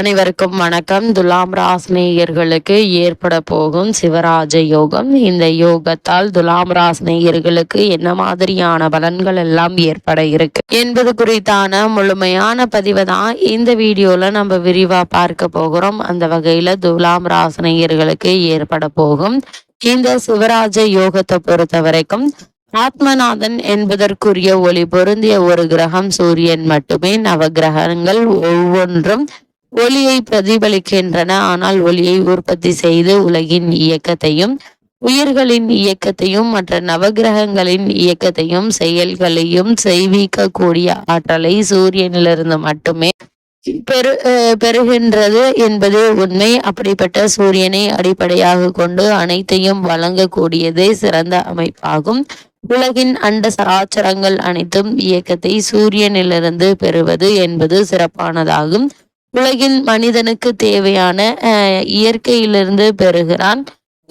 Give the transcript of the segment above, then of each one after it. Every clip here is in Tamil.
அனைவருக்கும் வணக்கம். துலாம் ராசினியர்களுக்கு ஏற்பட போகும் சிவராஜ யோகம். இந்த யோகத்தால் துலாம் ராசினியர்களுக்கு என்ன மாதிரியான பலன்கள் எல்லாம் ஏற்பட இருக்கு என்பது குறித்தான முழுமையான பதிவை தான் இந்த வீடியோல நம்ம விரிவா பார்க்க போகிறோம். அந்த வகையில துலாம் ராசினியர்களுக்கு ஏற்பட போகும். இந்த சிவராஜ யோகத்தை பொறுத்த வரைக்கும் ஆத்மநாதன் என்பதற்குரிய ஒளி பொருந்திய ஒரு கிரகம் சூரியன் மட்டுமே. நவ கிரகங்கள் ஒவ்வொன்றும் ஒளியை பிரதிபலிக்கின்றன. ஆனால் ஒளியை உற்பத்தி செய்து உலகின் இயக்கத்தையும் உயிர்களின் இயக்கத்தையும் மற்ற நவகிரகங்களின் இயக்கத்தையும் செயல்களையும் செய்விக்கக்கூடிய ஆற்றலை சூரியனிலிருந்து மட்டுமே பெரு பெறுகின்றது என்பது உண்மை. அப்படிப்பட்ட சூரியனை அடிப்படையாக கொண்டு அனைத்தையும் வழங்கக்கூடியதே சிறந்த அமைப்பாகும். உலகின் அண்ட சராச்சரங்கள் அனைத்தும் இயக்கத்தை சூரியனிலிருந்து பெறுவது என்பது சிறப்பானதாகும். உலகில் மனிதனுக்கு தேவையான இயற்கையிலிருந்து பெறுகிறான்.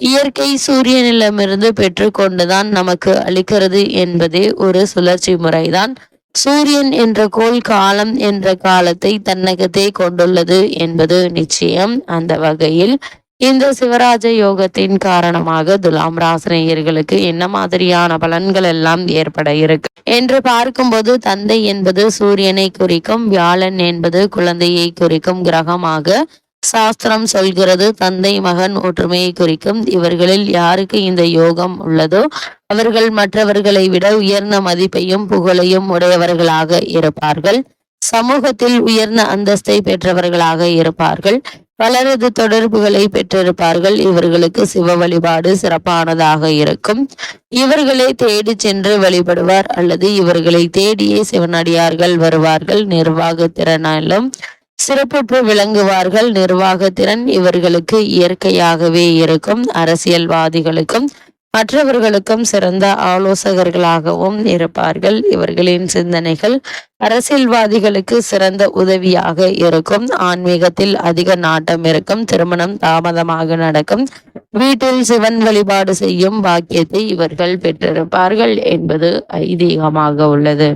இயற்கை சூரியனிடமிருந்து பெற்றுக்கொண்டுதான் நமக்கு அளிக்கிறது என்பதே ஒரு சுழற்சி முறைதான். சூரியன் என்ற கோள் காலம் என்ற காலத்தை தன்னகத்தே கொண்டுள்ளது என்பது நிச்சயம். அந்த வகையில் இந்த சிவராஜ யோகத்தின் காரணமாக துலாம் ராசினியர்களுக்கு என்ன மாதிரியான பலன்கள் எல்லாம் ஏற்பட இருக்கு? என்று பார்க்கும்போது தந்தை என்பது சூரியனை குறிக்கும் வியாழன் என்பது குழந்தையை குறிக்கும் கிரகமாக சாஸ்திரம் சொல்கிறது. தந்தை மகன் ஒற்றுமையை குறிக்கும். இவர்களில் யாருக்கு இந்த யோகம் உள்ளதோ அவர்கள் மற்றவர்களை விட உயர்ந்த மதிப்பையும் புகழையும் உடையவர்களாக இருப்பார்கள். சமூகத்தில் உயர்ந்த அந்தஸ்தை பெற்றவர்களாக இருப்பார்கள். பலரது தொடர்புகளை பெற்றிருப்பார்கள். இவர்களுக்கு சிவ வழிபாடு சிறப்பானதாக இருக்கும். இவர்களை தேடி சென்று வழிபடுவார் அல்லது இவர்களை தேடியே சிவனடியார்கள் வருவார்கள். நிர்வாக திறனாலும் சிறப்புற்று விளங்குவார்கள். நிர்வாக திறன் இவர்களுக்கு இயற்கையாகவே இருக்கும். அரசியல்வாதிகளுக்கும் மற்றவர்களுக்கும் சிறந்த ஆலோசகர்களாகவும் இருப்பார்கள். இவர்களின் சிந்தனைகள் அரசியல்வாதிகளுக்கு சிறந்த உதவியாக இருக்கும். ஆன்மீகத்தில் அதிக நாட்டம் இருக்கும். திருமணம் தாமதமாக நடக்கும். வீட்டில் சிவன் வழிபாடு செய்யும் பாக்கியத்தை இவர்கள் பெற்றிருப்பார்கள் என்பது ஐதீகமாக உள்ளது.